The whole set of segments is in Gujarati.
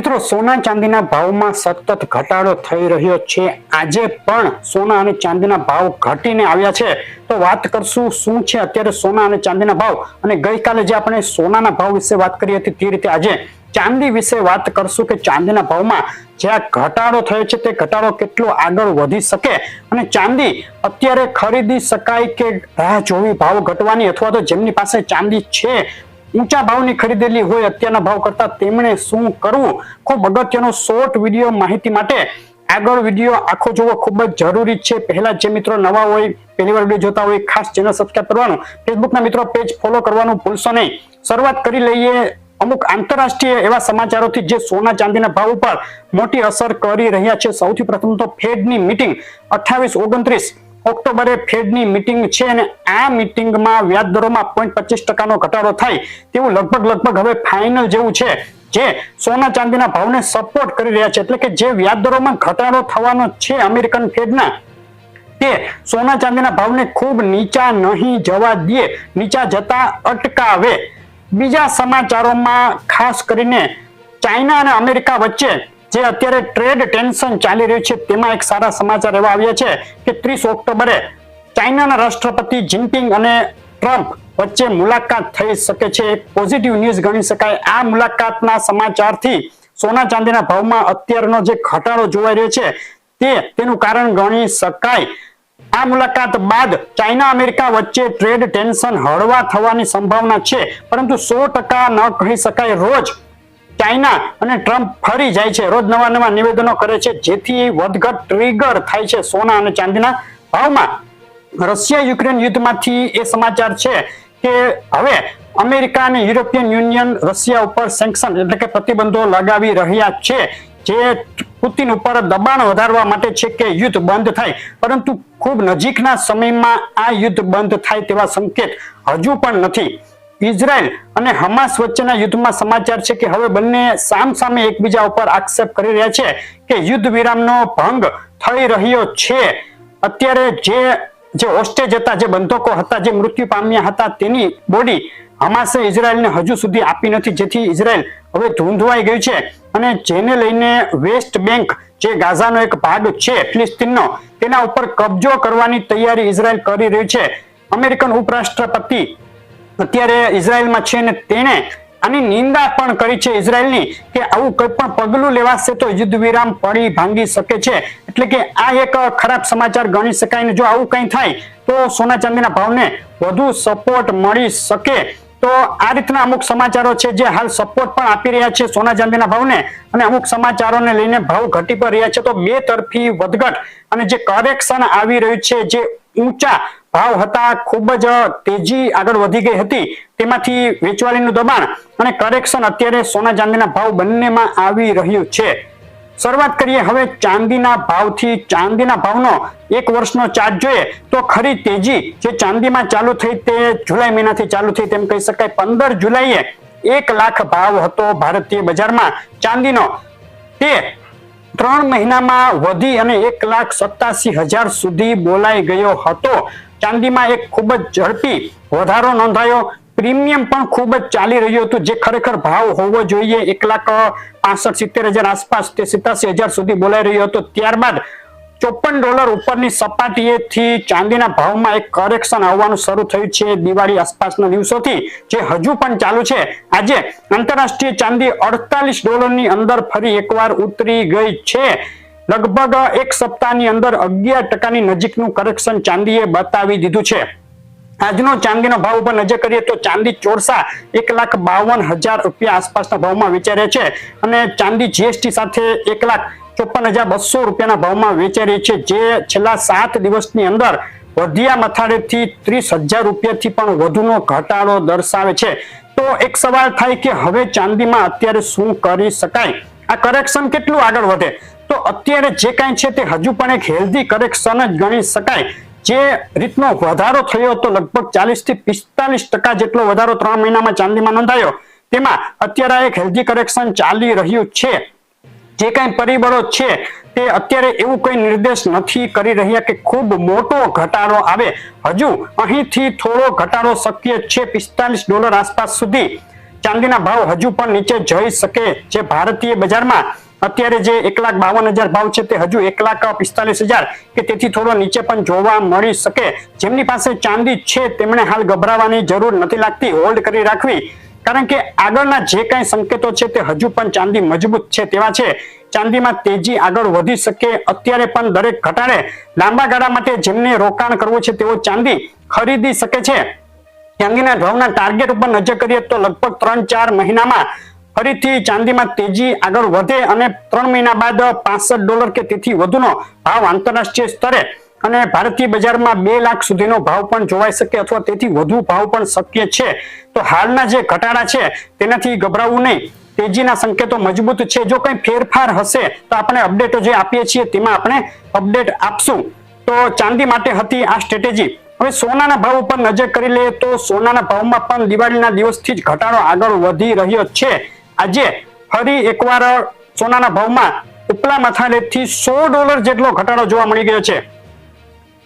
મિત્રો, સોના ચાંદીના ભાવમાં સતત ઘટાડો થઈ રહ્યો છે. આજે પણ સોના અને ચાંદીના ભાવ ઘટીને આવ્યા છે. તો વાત કરશું શું છે અત્યારે સોના અને ચાંદીના ભાવ? અને ગઈકાલે જે આપણે સોનાના ભાવ વિશે વાત કરી હતી તે રીતે આજે ચાંદી વિશે વાત કરશું કે ચાંદીના ભાવમાં જે ઘટાડો થયો છે તે ઘટાડો કેટલો આગળ વધી શકે? અને ચાંદી અત્યારે ખરીદી શકાય કે રાહ જોવી, ભાવ ઘટવાની, અથવા તો જેમની પાસે ચાંદી છે ઊંચા ભાવની ખરીદેલી હોય અત્યારના ભાવ કરતા તેમણે શું કરવું? ખૂબ અગત્યનો શોર્ટ વીડિયો માહિતી માટે આગળ વીડિયો આખો જોવો ખૂબ જ જરૂરી છે. પહેલા જે મિત્રો નવા હોય, પહેલી વાર વીડિયો જોતા હોય, ખાસ ચેનલ સબસ્ક્રાઇબ કરવાનું, ફેસબુકના મિત્રો પેજ ફોલો કરવાનું ભૂલશો નહીં. શરૂઆત કરી લઈએ અમુક આંતરરાષ્ટ્રીય એવા સમાચારોથી જે સોના ચાંદીના ભાવ ઉપર મોટી અસર કરી રહ્યા છે. સૌથી પ્રથમ તો ફેડની મિટિંગ અઠ્ઠાવીસ ઓગણત્રીસ ઓક્ટોબરે ફેડની મિટિંગ છે અને આ મિટિંગમાં વ્યાજદરોમાં પોઈન્ટ પચીસ ટકાનો ઘટાડો થાય તેવું લગભગ લગભગ હવે ફાઇનલ જેવું છે. જે સોના ચાંદીના ભાવને સપોર્ટ કરી રહ્યા છે. એટલે કે જે વ્યાજદરોમાં ઘટાડો થવાનો છે અમેરિકન ફેડના, તે સોના ચાંદીના ભાવને ખૂબ નીચા નહીં જવા દે, નીચા જતા અટકાવે. બીજા સમાચારોમાં ખાસ કરીને ચાઇના અને અમેરિકા વચ્ચે જે અત્યારે ટ્રેડ ટેન્શન ચાલી રહ્યું છે, તેમાં એક સારા સમાચાર એવા આવ્યા છે કે ત્રીસ ઓક્ટોબરે ચાઇનાના રાષ્ટ્રપતિ જિનપિંગ અને ટ્રમ્પ વચ્ચે મુલાકાત થઈ શકે છે. પોઝિટિવ ન્યૂઝ ગણી શકાય. આ મુલાકાતના સમાચારથી સોના ચાંદીના ભાવમાં અત્યારનો જે ઘટાડો જોવાઈ રહ્યો છે, તે તેનું કારણ ગણી શકાય. આ મુલાકાત બાદ ચાઇના અમેરિકા વચ્ચે ટ્રેડ ટેન્શન હળવા થવાની સંભાવના છે, પરંતુ સો ટકા ન કહી શકાય. રોજ ચાઇના અને ટ્રમ્પ ફરી જાય છે. રોજ નવા નવા નિવેદનો કરે છે. જેથી વધઘટ ટ્રિગર થાય છે સોના અને ચાંદીના ભાવમાં. રશિયા યુક્રેન યુદ્ધમાંથી એ સમાચાર છે કે હવે અમેરિકા અને યુરોપિયન યુનિયન રશિયા ઉપર સેન્કશન એટલે કે પ્રતિબંધો લગાવી રહ્યા છે. જે પુતિન ઉપર દબાણ વધારવા માટે છે કે યુદ્ધ બંધ થાય. પરંતુ ખૂબ નજીકના સમયમાં આ યુદ્ધ બંધ થાય તેવા સંકેત હજુ પણ નથી. ઇઝરાયલ અને હમાસ વચ્ચેના યુદ્ધમાં સમાચાર છે કે હવે બંને સામ સામે એકબીજા ઉપર આક્ષેપ કરી રહ્યા છે કે યુદ્ધ વિરામનો ભંગ થઈ રહ્યો છે. અત્યારે જે જે હોસ્ટેજ હતા, જે બંધકો હતા, જે મૃત્યુ પામ્યા હતા, તેની બોડી હમાસે ઇઝરાયલને હજુ સુધી આપી નથી. જેથી ઇઝરાયલ હવે ધૂંધવાઈ ગયું છે અને જેને લઈને વેસ્ટ બેંક, જે ગાઝાનો એક ભાગ છે, ફિલિસ્તીનનો, તેના ઉપર કબજો કરવાની તૈયારી ઇઝરાયલ કરી રહ્યું છે. અમેરિકન ઉપરાષ્ટ્રપતિ અત્યારે ઇઝરાયલમાં છે ને તેણે આની નિંદા પણ કરી છે ઇઝરાયલની કે આવું કોઈ પણ પગલું લેવાશે તો યુદ્ધ વિરામ પડી ભાંગી શકે છે. એટલે કે આ એક ખરાબ સમાચાર ગણી શકાય ને જો આવું કંઈ થાય તો સોના ચાંદીના ભાવને વધુ સપોર્ટ મળી શકે. તો આ રીતના અમુક સમાચારો છે જે હાલ સપોર્ટ પણ આપી રહ્યા છે સોના ચાંદીના ભાવને. અને અમુક સમાચારોને લઈને ભાવ ઘટી પણ રહ્યા છે. તો બે તરફી વધઘટ અને જે કરેક્શન આવી રહ્યું છે જે ઊંચા ભાવ હતા ખૂબ જ તેજી આગળ વધી ગઈ હતી. તેમાંથી વેચવાલીનું દબાણ અને કરેક્શન અત્યારે સોના ચાંદીના ભાવ બંનેમાં આવી રહ્યું છે. શરૂઆત કરીએ હવે ચાંદીના ભાવથી. ચાંદીના ભાવનો એક વર્ષનો ચાર્જ જોઈએ તો ખરી તેજી જે ચાંદીમાં ચાલુ થઈ તે જુલાઈ મહિનાથી ચાલુ થઈ તેમ કહી શકાય. પંદર જુલાઈએ એક લાખ ભાવ હતો ભારતીય બજારમાં. ચાંદીનો તે ત્રણ મહિનામાં વધી અને એક લાખ સત્તાસી હજાર સુધી બોલાઈ ગયો હતો. ચાંદીમાં એક ખૂબ જ ઝડપી વધારો નોંધાયો. પ્રીમિયમ પણ ખૂબ જ ચાલી રહ્યું હતું. જે ખરેખર ભાવ હોવો જોઈએ. એક લાખ પાસઠ સિત્તેર હજાર આસપાસ તે સિત્તાસી હજાર સુધી બોલાઈ રહ્યો હતો. ત્યારબાદ ચોપન ડોલર ઉપરની સપાટીએથી ચાંદીના ભાવમાં એક કરેક્શન આવવાનું શરૂ થયું છે દિવાળી આસપાસના દિવસોથી, જે હજુ પણ ચાલુ છે. આજે આંતરરાષ્ટ્રીય ચાંદી અડતાલીસ ડોલરની અંદર ફરી એકવાર ઉતરી ગઈ છે. લગભગ એક સપ્તાહની અંદર અગિયાર ટકાની નજીકનું કરેક્શન ચાંદીએ બતાવી દીધું છે. આજનો ચાંદીનો ભાવ ઉપર નજર કરીએ તો ચાંદી ચોરસા એક લાખ બાવન હજાર રૂપિયા આસપાસના ભાવમાં વેચાઈ છે અને ચાંદી જીએસટી સાથે એક લાખ ચોપન હજાર બસો રૂપિયાના ભાવમાં વેચાઈ છે. જે છેલ્લા સાત દિવસની અંદર વધ્યા મથાળેથી ત્રીસ હજાર રૂપિયાથી પણ વધુનો ઘટાડો દર્શાવે છે. તો એક સવાલ થાય કે હવે ચાંદીમાં અત્યારે શું કરી શકાય? આ કરેક્શન કેટલું આગળ વધે? તો અત્યારે જે કાંઈ છે તે હજુ પણ એક હેલ્ધી કરેક્શન જ ગણી શકાય. જે રીતનો વધારો થયો હતો લગભગ ચાલીસથી પિસ્તાલીસ ટકા જેટલો વધારો ત્રણ મહિનામાં ચાંદીમાં નોંધાયો. તેમાં અત્યારે એક હેલ્ધી કરેક્શન ચાલી રહ્યું છે. જે કાંઈ પરિબળો છે તે અત્યારે એવું કોઈ નિર્દેશ નથી કરી રહ્યા કે ખૂબ મોટો ઘટાડો આવે. હજુ અહીંથી થોડો ઘટાડો શક્ય છે પિસ્તાલીસ ડોલર આસપાસ સુધી. ચાંદીના ભાવ હજુ પણ નીચે જઈ શકે જે ભારતીય બજારમાં અત્યારે જે એક લાખ બાવન હજાર ભાવ છે તે હજુ એક લાખ પિસ્તાલીસ હજાર કે તેથી થોડો નીચે પણ જોવા મળી શકે. જેમની પાસે ચાંદી છે તેમણે હાલ ગભરાવાની જરૂર નથી લાગતી. હોલ્ડ કરી રાખવી. કારણ કે આગળના જે કાંઈ સંકેતો છે તે હજુ પણ ચાંદી મજબૂત છે તેવા છે. ચાંદીમાં તેજી આગળ વધી શકે અત્યારે પણ દરેક ઘટાડે. લાંબા ગાળા માટે જેમને રોકાણ કરવું છે તેઓ ચાંદી ખરીદી શકે છે. ચાંદીના ભાવના ટાર્ગેટ ઉપર નજર કરીએ તો લગભગ ત્રણ ચાર મહિનામાં ફરીથી ચાંદીમાં તેજી આગળ વધે અને ત્રણ મહિના બાદ પાસઠ ડોલર કે તેથી વધુનો ભાવ આંતરરાષ્ટ્રીય સ્તરે અને ભારતીય બજારમાં બે લાખ સુધીનો ભાવ પણ જોવાઈ શકે અથવા તેથી વધુ ભાવ પણ શક્ય છે. તો હાલના જે ઘટાડા છે, તેનાથી ગભરાવું નહીં. તેજીના સંકેતો મજબૂત છે. જો કંઈ ફેરફાર હશે, તો આપણે અપડેટો જે આપીએ છીએ, તેમાં આપણે અપડેટ આપશું. તો ચાંદી માટે હતી આ સ્ટ્રેટેજી. હવે સોનાના ભાવ ઉપર નજર કરી લઈએ તો સોનાના ભાવમાં પણ દિવાળીના દિવસથી જ ઘટાડો આગળ વધી રહ્યો છે. આજે ફરી એકવાર સોનાના ભાવમાં ઉપલા મથાળેથી સો ડોલર જેટલો ઘટાડો જોવા મળી ગયો છે.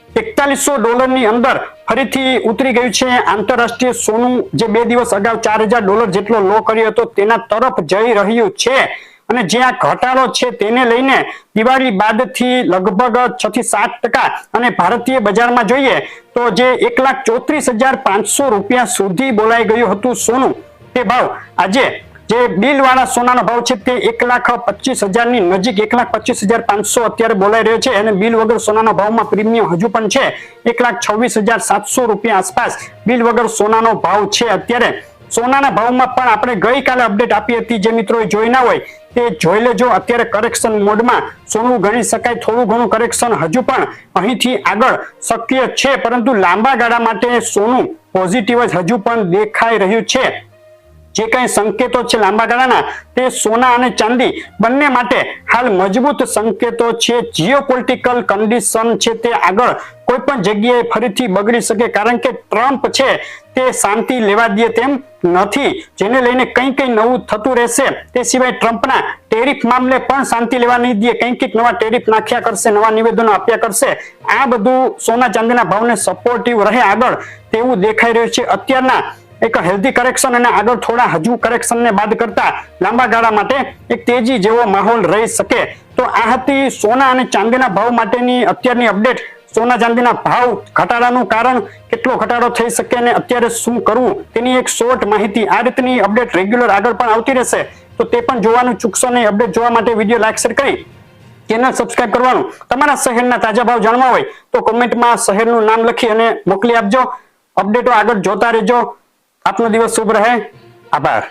એકતાલીસો ડોલરની અંદર ફરીથી ઉતરી ગયું છે. આંતરરાષ્ટ્રીય સોનું જે બે દિવસ અગાઉ ચાર હજાર ડોલર જેટલો લો કર્યો હતો તેના તરફ જઈ રહ્યું છે અને જે આ ઘટાડો છે તેને લઈને દિવાળી બાદથી લગભગ છ થી સાત ટકા અને ભારતીય બજારમાં જોઈએ તો જે એક લાખ ચોત્રીસ હજાર પાંચસો રૂપિયા સુધી બોલાઈ ગયું હતું સોનું. તે ભાવ આજે જે બિલ વાળા સોનાનો ભાવ છે તે એક લાખ પચીસ હજારની નજીક એક લાખ પચીસ હજાર પાંચસો અત્યારે બોલાઈ રહ્યો છે અને બિલ વગર સોનાના ભાવમાં પ્રીમિયમ હજુ પણ છે. એક લાખ છવ્વીસ હજાર સાતસો રૂપિયા આસપાસ બિલ વગર સોનાનો ભાવ છે અત્યારે. સોનાના ભાવમાં પણ આપણે ગઈકાલે અપડેટ આપી હતી, જે મિત્રોએ જોઈ ના હોય, તે જોઈ લેજો. અત્યારે કરેક્શન મોડમાં સોનું ગણી શકાય, થોડું ઘણું કરેક્શન હજુ પણ અહીંથી આગળ શક્ય છે. પરંતુ લાંબા ગાળા માટે સોનું પોઝિટિવ જ હજુ પણ દેખાઈ રહ્યું છે. જે કંઈ સંકેતો છે લાંબા ગાળાના, તે સોના અને ચાંદી બંને માટે હાલ મજબૂત સંકેતો છે. જીઓપોલિટિકલ કન્ડિશન છે તે આગળ કોઈ પણ જગ્યાએ ફરીથી બગડી શકે, કારણ કે ટ્રમ્પ છે તે શાંતિ લેવા દે તેમ નથી, જેને લઈને કંઈ કંઈ નવું થતું રહેશે. તે સિવાય ટ્રમ્પના ટેરિફ મામલે પણ શાંતિ લેવા નહીં દે કંઈક કંઈક નવા ટેરિફ નાખ્યા કરશે, નવા નિવેદનો આપ્યા કરશે. આ બધું સોના ચાંદીના ભાવને સપોર્ટિવ રહે આગળ તેવું દેખાઈ રહ્યું છે. અત્યારના એક હેલ્ધી કરેક્શન અને આગળ થોડા હજુ કરેક્શન ને બાદ કરતા લાંબા ગાળા માટે એક તેજી જેવો માહોલ રહી શકે. તો આ હતી સોના અને ચાંદીના ભાવ માટેની અત્યારની અપડેટ સોના ચાંદીના ભાવ ઘટાડાનું કારણ કેટલો ઘટાડો થઈ શકે અને અત્યારે શું કરવું? તેની એક શોર્ટ માહિતી આ રીતની અપડેટ રેગ્યુલર આગળ પણ આવતી રહેશે. તો તે પણ જોવાનું ચૂકશો નહીં. અપડેટ જોવા માટે વીડિયો લાઈક શેર કરી ચેનલ સબસ્ક્રાઇબ કરવાનું. તમારા શહેરના તાજા ભાવ જાણવા હોય તો કોમેન્ટમાં શહેરનું નામ લખી અને મોકલી આપજો. અપડેટો આગળ જોતા રહેજો. આપનો દિવસ શુભ રહે. આભાર.